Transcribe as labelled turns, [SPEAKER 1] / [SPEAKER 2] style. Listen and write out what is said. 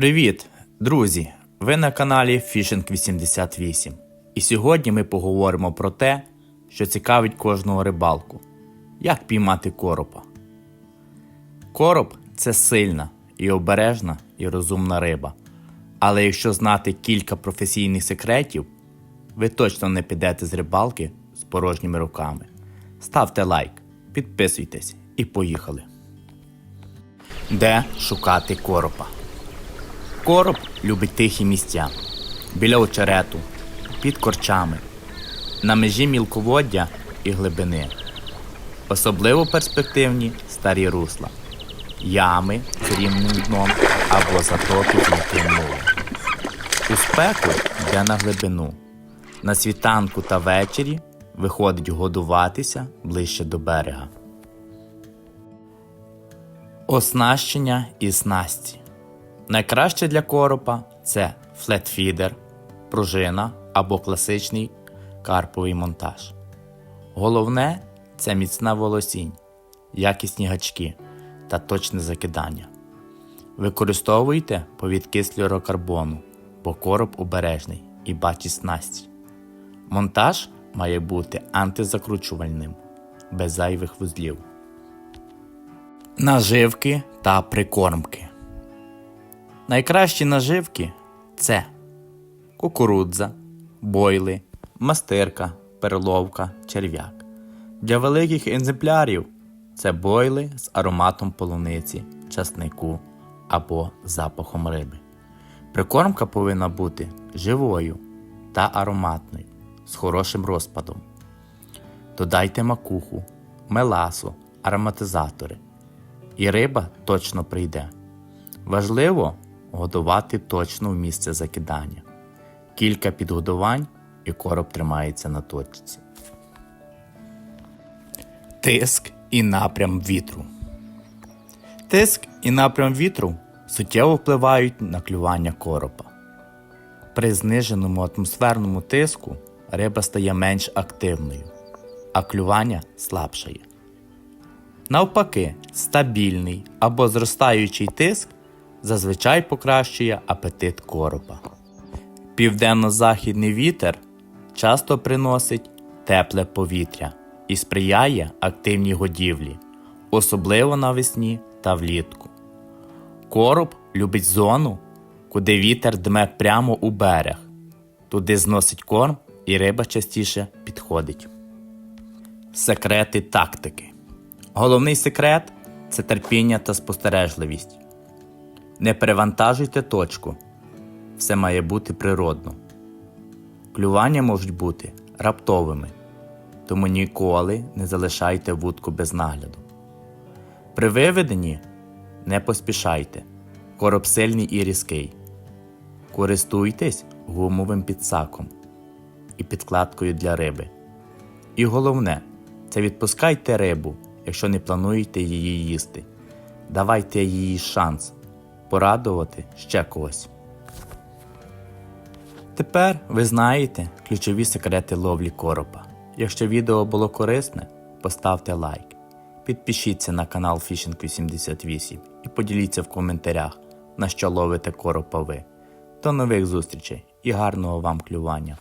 [SPEAKER 1] Привіт, друзі! Ви на каналі Fishing 88. І сьогодні ми поговоримо про те, що цікавить кожного рибалку: як піймати коропа. Короб це сильна і обережна і розумна риба. Але якщо знати кілька професійних секретів, ви точно не підете з рибалки з порожніми руками. Ставте лайк, підписуйтесь і поїхали. Де шукати коропа? Короб любить тихі місця біля очерету, під корчами, на межі мілководдя і глибини. Особливо перспективні старі русла, ями з рівним дном або затоки мілким мулом. У спеку йде на глибину. На світанку та ввечері виходить годуватися ближче до берега. Оснащення і снасті. Найкраще для коропа це флетфідер, пружина або класичний карповий монтаж. Головне це міцна волосінь, якісні гачки та точне закидання. Використовуйте повідки слюрокарбону, бо короб обережний і бачить снасті. Монтаж має бути антизакручувальним, без зайвих вузлів. Наживки та прикормки. Найкращі наживки це кукурудза, бойли, мастирка, перловка, черв'як. Для великих екземплярів це бойли з ароматом полуниці, часнику або запахом риби. Прикормка повинна бути живою та ароматною, з хорошим розпадом. Додайте макуху, меласу, ароматизатори, і риба точно прийде. Важливо годувати точно в місце закидання. Кілька підгодувань і короб тримається на точці. Тиск і напрям вітру. Тиск і напрям вітру суттєво впливають на клювання коропа. При зниженому атмосферному тиску риба стає менш активною, а клювання слабшає. Навпаки, стабільний або зростаючий тиск зазвичай покращує апетит коропа. Південно-західний вітер часто приносить тепле повітря і сприяє активній годівлі, особливо навесні та влітку. Короб любить зону, куди вітер дме прямо у берег, туди зносить корм і риба частіше підходить. Секрети тактики. Головний секрет це терпіння та спостережливість. Не перевантажуйте точку. Все має бути природно. Клювання можуть бути раптовими, тому ніколи не залишайте вудку без нагляду. При виведенні не поспішайте. Короб сильний і різкий. Користуйтесь гумовим підсаком і підкладкою для риби. І головне це відпускайте рибу, якщо не плануєте її їсти. Давайте їй шанс порадувати ще когось. Тепер ви знаєте ключові секрети ловлі коропа. Якщо відео було корисне, поставте лайк. Підпишіться на канал Fishing 88 і поділіться в коментарях, на що ловите коропа ви. До нових зустрічей і гарного вам клювання!